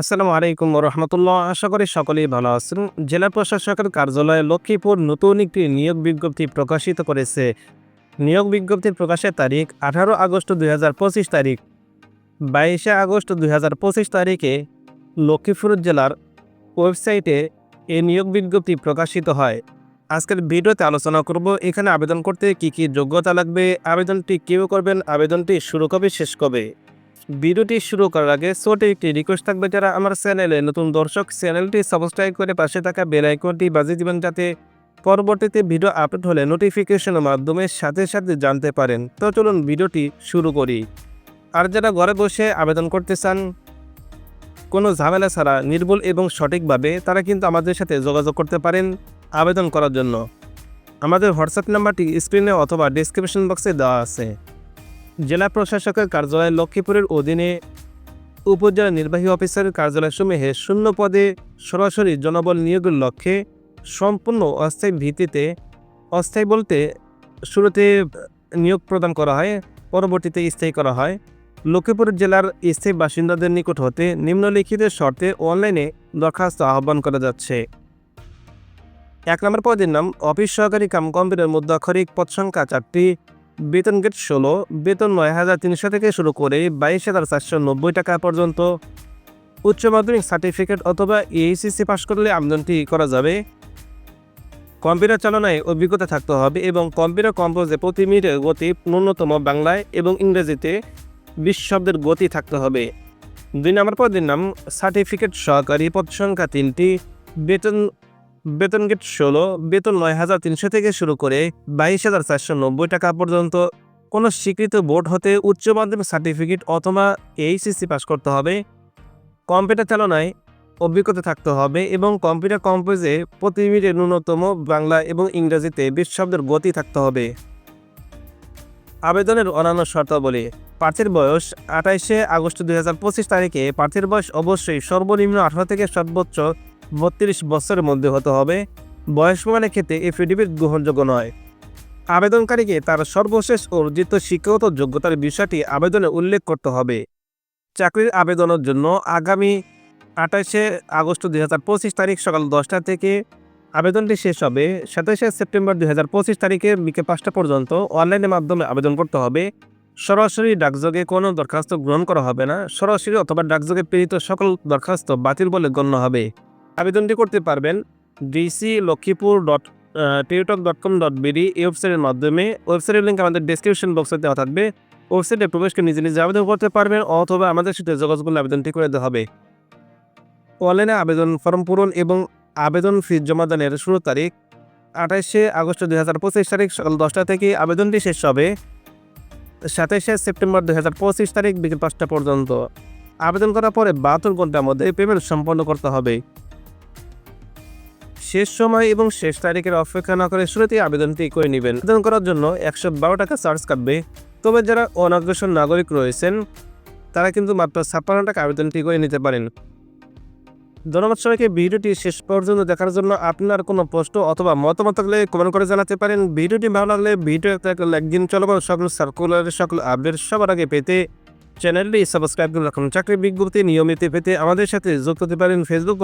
আসসালামু আলাইকুম রহমতুল্লাহ। আশা করি সকলেই ভালো আছেন। জেলা প্রশাসকের কার্যালয়ে লক্ষ্মীপুর নতুন একটি নিয়োগ বিজ্ঞপ্তি প্রকাশিত করেছে। নিয়োগ বিজ্ঞপ্তির প্রকাশের তারিখ আঠারো আগস্ট দুই হাজার পঁচিশ তারিখ। বাইশে আগস্ট দুই হাজার পঁচিশ তারিখে লক্ষ্মীপুর জেলার ওয়েবসাইটে এই নিয়োগ বিজ্ঞপ্তি প্রকাশিত হয়। আজকের ভিডিওতে আলোচনা করব, এখানে আবেদন করতে কি কি যোগ্যতা লাগবে, আবেদনটি কেউ করবেন, আবেদনটি শুরু কবে, শেষ কবে? ভিডিওটি শুরু করার আগে ছোট একটি রিকোয়েস্ট থাকবে যারা আমার চ্যানেলে নতুন দর্শক, চ্যানেলটি সাবস্ক্রাইব করে পাশে থাকা বেল আইকনটি বাজিয়ে দিবেন যাতে পরবর্তীতে ভিডিও আপলোড হলে নোটিফিকেশনের মাধ্যমে সাথে সাথে জানতে পারেন। তো চলুন ভিডিওটি শুরু করি। আর যারা ঘরে বসে আবেদন করতে চান, কোনো ঝামেলা ছাড়া নির্ভুল এবং সঠিকভাবে তারা কিন্তু আমাদের সাথে যোগাযোগ করতে পারেন আবেদন করার জন্য। আমাদের হোয়াটসঅ্যাপ নাম্বারটি স্ক্রিনে অথবা ডিসক্রিপশন বক্সে দেওয়া আছে। জেলা প্রশাসকের কার্যালয় লক্ষ্মীপুরের অধীনে উপজেলা নির্বাহী অফিসারের কার্যালয়সমূহে শূন্য পদে সরাসরি জনবল নিয়োগের লক্ষ্যে সম্পূর্ণ অস্থায়ী ভিত্তিতে, অস্থায়ী বলতে শুরুতে নিয়োগ প্রদান করা হয়, পরবর্তীতে স্থায়ী করা হয়। লক্ষ্মীপুর জেলার স্থায়ী বাসিন্দাদের নিকট হতে নিম্নলিখিত শর্তে অনলাইনে দরখাস্ত আহ্বান করা যাচ্ছে। এক নম্বর পদের নাম, অফিস সহকারী কাম কম্পিউটার মুদ্রাক্ষরিক পদ সংখ্যা চারটি বেতন গেট ষোলো, বেতন নয় হাজার তিনশো থেকে শুরু করে বাইশ হাজার চারশো নব্বই টাকা পর্যন্ত। উচ্চ মাধ্যমিক সার্টিফিকেট অথবা এইচএসসি পাশ করলে আবেদনটি করা যাবে। কম্পিউটার চালনায় অভিজ্ঞতা থাকতে হবে এবং কম্পিউটার কম্পোজে প্রতি মিনিটে গতি ন্যূনতম বাংলায় এবং ইংরেজিতে বিশ শব্দের গতি থাকতে হবে। দুই নম্বর পদের নাম, সার্টিফিকেট সহকারী পদ সংখ্যা তিনটি, বেতন বেতন গেট ষোলো, বেতন নয় হাজার তিনশো থেকে শুরু করে বাইশ হাজার চারশো নব্বই টাকা পর্যন্ত। কোনো স্বীকৃত বোর্ড হতে উচ্চ মাধ্যমিক সার্টিফিকেট অথবা এইচএসসি পাস করতে হবে। কম্পিউটার চালনায় অভিজ্ঞতা থাকতে হবে এবং কম্পিউটার কম্পোজে প্রতি মিনিটে ন্যূনতম বাংলা এবং ইংরেজিতে বিশ শব্দের গতি থাকতে হবে। আবেদনের অন্যান্য শর্তাবলী। প্রার্থীর বয়স আঠাইশে আগস্ট দুই হাজার পঁচিশ তারিখে প্রার্থীর বয়স অবশ্যই সর্বনিম্ন আঠারো থেকে সর্বোচ্চ বত্রিশ বছরের মধ্যে হতে হবে। বয়স প্রমাণের ক্ষেত্রে এফিডেভিট গ্রহণযোগ্য নয়। আবেদনকারীকে তার সর্বশেষ অর্জিত শিক্ষাগত যোগ্যতার বিষয়টি আবেদনে উল্লেখ করতে হবে। চাকরির আবেদনের জন্য আগামী আঠাশে আগস্ট দুই হাজার পঁচিশ তারিখ সকাল দশটা থেকে আবেদনটি শেষ হবে। সাতাশে সেপ্টেম্বর দুই হাজার পঁচিশ তারিখে বিকেল পাঁচটা পর্যন্ত অনলাইনের মাধ্যমে আবেদন করতে হবে। সরাসরি ডাকযোগে কোনো দরখাস্ত গ্রহণ করা হবে না। সরাসরি অথবা ডাকযোগে প্রেরিত সকল দরখাস্ত বাতিল বলে গণ্য হবে। আবেদনটি করতে পারবেন ডিসি লক্ষ্মীপুর ডট টিউটক ডট কম ডট বিডি এই ওয়েবসাইটের মাধ্যমে। ওয়েবসাইটের লিঙ্ক আমাদের ডিসক্রিপশন বক্সে দেওয়া থাকবে। ওয়েবসাইটে প্রবেশ করে নিজে নিজে আবেদন করতে পারবেন অথবা আমাদের সাথে যোগাযোগ করলে আবেদনটি করে দেওয়া হবে। অনলাইনে আবেদন ফর্ম পূরণ এবং আবেদন ফি জমাদানের শুরু তারিখ আঠাশে আগস্ট দুই হাজার পঁচিশ তারিখ সকাল দশটা থেকে আবেদনটি শেষ হবে। সাতাশে সেপ্টেম্বর দুই হাজার পঁচিশ তারিখ বিকেল পাঁচটা পর্যন্ত। আবেদন করার পরে বাহাত্তর ঘণ্টার মধ্যে পেমেন্ট সম্পন্ন করতে হবে। শেষ সময় এবং শেষ তারিখের অপেক্ষা না করে শুরুতেই আবেদনটি করে নেবেন। আবেদন করার জন্য একশো বারো টাকা চার্জ কাটবে। তবে যারা অনগ্রসর নাগরিক রয়েছেন, তারা কিন্তু মাত্র ছাপ্পান্ন টাকা আবেদনটি করে নিতে পারেন। ধন্যবাদ সবাইকে। ভিডিওটি শেষ পর্যন্ত দেখার জন্য আপনার কোনো প্রশ্ন অথবা মতামত থাকলে কমেন্ট করে জানাতে পারেন। ভিডিওটি ভালো লাগলে ভিডিও একটা একদিন চলমান সকল সার্কুলারের সকল আপডেট সবার আগে পেতে চ্যানেলটি সাবস্ক্রাইব করে রাখুন। চাকরি বিজ্ঞপ্তি নিয়মিত পেতে আমাদের সাথে যোগ করতে পারেন। ফেসবুক